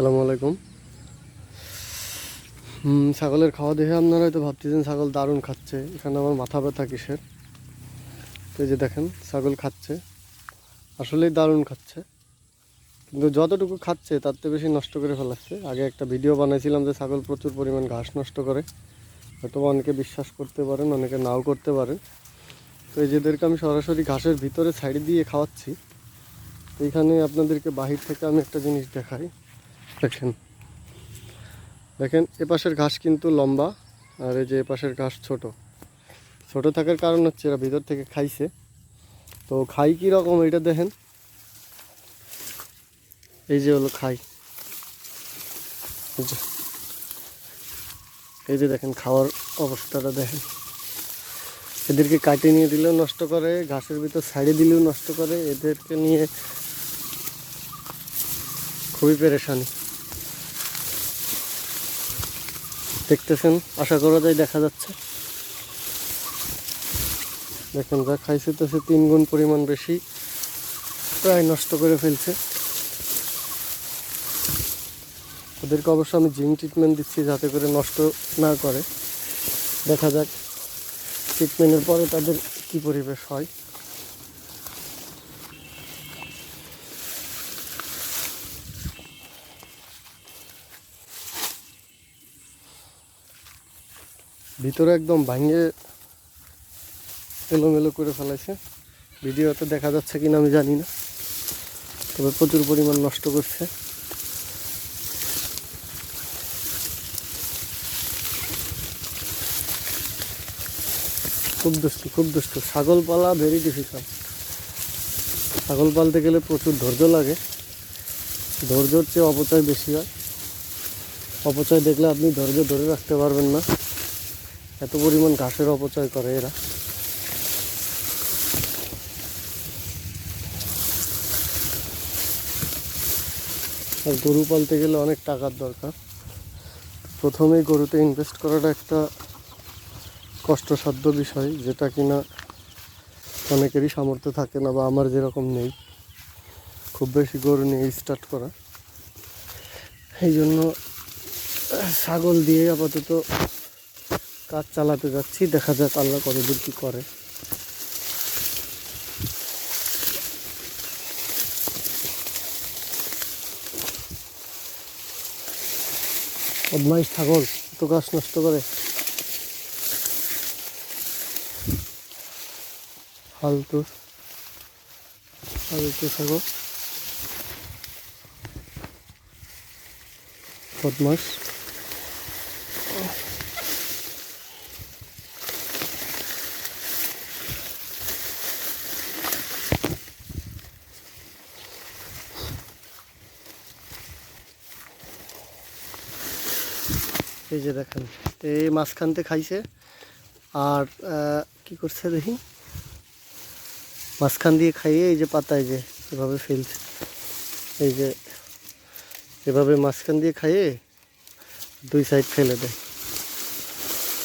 আসসালামু আলাইকুম। ছাগলের খাওয়া দেখে আপনারা হয়তো ভাবতেছেন ছাগল দারুণ খাচ্ছে, এখানে আমার মাথা ব্যথা কিসের? তো এই যে দেখেন, ছাগল খাচ্ছে, আসলেই দারুণ খাচ্ছে। কিন্তু যতটুকু খাচ্ছে, তার থেকে বেশি নষ্ট করে ফেলাচ্ছে। আগে একটা ভিডিও বানাইছিলাম যে ছাগল প্রচুর পরিমাণ ঘাস নষ্ট করে। হয়তো অনেকে বিশ্বাস করতে পারেন, অনেকে নাও করতে পারেন। তো এই যেদেরকে আমি সরাসরি ঘাসের ভিতরে সাইড দিয়ে খাওয়াচ্ছি, এইখানে আপনাদেরকে বাহির থেকে আমি একটা জিনিস দেখাই। দেখেন। দেখেন এপাশের ঘাস কিন্তু লম্বা, আর এই যে এপাশের ঘাস ছোট। ছোট থাকার কারণ হচ্ছে এরা ভিতর থেকে খাইছে। তো খাই কি রকম এটা দেখেন। এই যে হলো খাই। এই যে দেখেন, খাওয়ার অবস্থাটা দেখেন। এদেরকে কাটে নিয়ে দিলেও নষ্ট করে, ঘাসের ভিতর ছাড়িয়ে দিলেও নষ্ট করে, এদেরকে নিয়ে খুবই পেরেশানি। দেখতেছেন, আশা করা যায় দেখা যাচ্ছে। দেখেন, যা খাইছে তো সে তিন গুণ পরিমাণ বেশি, প্রায় নষ্ট করে ফেলছে। ওদেরকে অবশ্য আমি জিম ট্রিটমেন্ট দিচ্ছি যাতে করে নষ্ট না করে। দেখা যাক ট্রিটমেন্টের পরে তাদের কি পরিবেশ হয়। ভিতরে একদম ভাঙে এলোমেলো করে ফেলাইছে। ভিডিওতে দেখা যাচ্ছে কিনা আমি জানি না, তবে প্রচুর পরিমাণ নষ্ট করছে। খুব দুষ্ট খুব দুষ্ট। ছাগল পালা ভেরি ডিফিকাল্ট ছাগল পালতে গেলে প্রচুর ধৈর্য লাগে। ধৈর্যর চেয়ে অপচয় বেশি হয়। অপচয় দেখলে আপনি ধৈর্য ধরে রাখতে পারবেন না। এত পরিমাণ ঘাসের অপচয় করে এরা। আর গরু পালতে গেলে অনেক টাকার দরকার। প্রথমেই গরুতে ইনভেস্ট করাটা একটা কষ্টসাধ্য বিষয়, যেটা কিনা অনেকেরই সামর্থ্য থাকে না বা আমার যেরকম নেই। খুব বেশি গরু নিয়ে স্টার্ট করা। এই জন্য ছাগল দিয়ে আপাতত কাজ চালাতে যাচ্ছি, দেখা যাক আল্লাহ কতদূর কী করে। বদমাইশ ছাগল তো গাছ নষ্ট করে। ফালতু ফালতু ছাগল। বদমাস এই যে দেখেন, এই মাঝখানতে খাইছে। আর কি করছে দেখি? মাঝখান দিয়ে খাইয়ে এই যে পাতায় যে এভাবে ফেলছে। এই যে এভাবে মাঝখান দিয়ে খাইয়ে দুই সাইড ফেলে দেয়।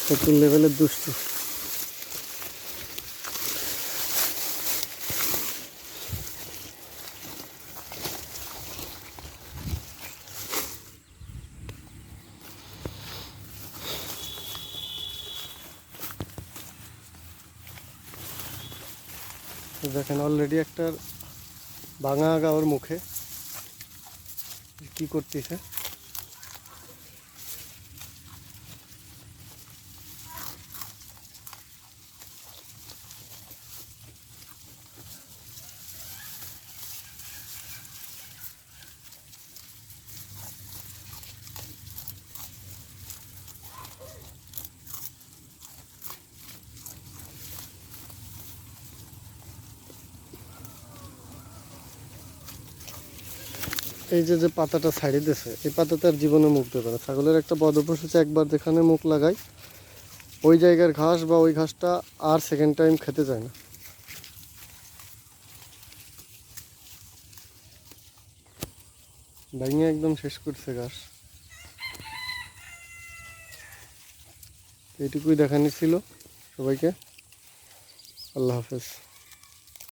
প্রচুর লেভেলের দুষ্টু। তো দেখেন অলরেডি একটা ভাঙা আগা ওর মুখে কি করতেছে? এই যে যে পাতাটা ছাড়িয়ে দিয়েছে এই পাতা তার জীবনে মুখ দেবে না। ছাগলের একটা বদভ্যাস হচ্ছে একবার যেখানে মুখ লাগাই, ওই জায়গার ঘাস বা ওই ঘাসটা আর সেকেন্ড টাইম খেতে যায় না। ভেঙে একদম শেষ করছে ঘাস। এইটুকুই দেখানি ছিল সবাইকে। আল্লাহ হাফেজ।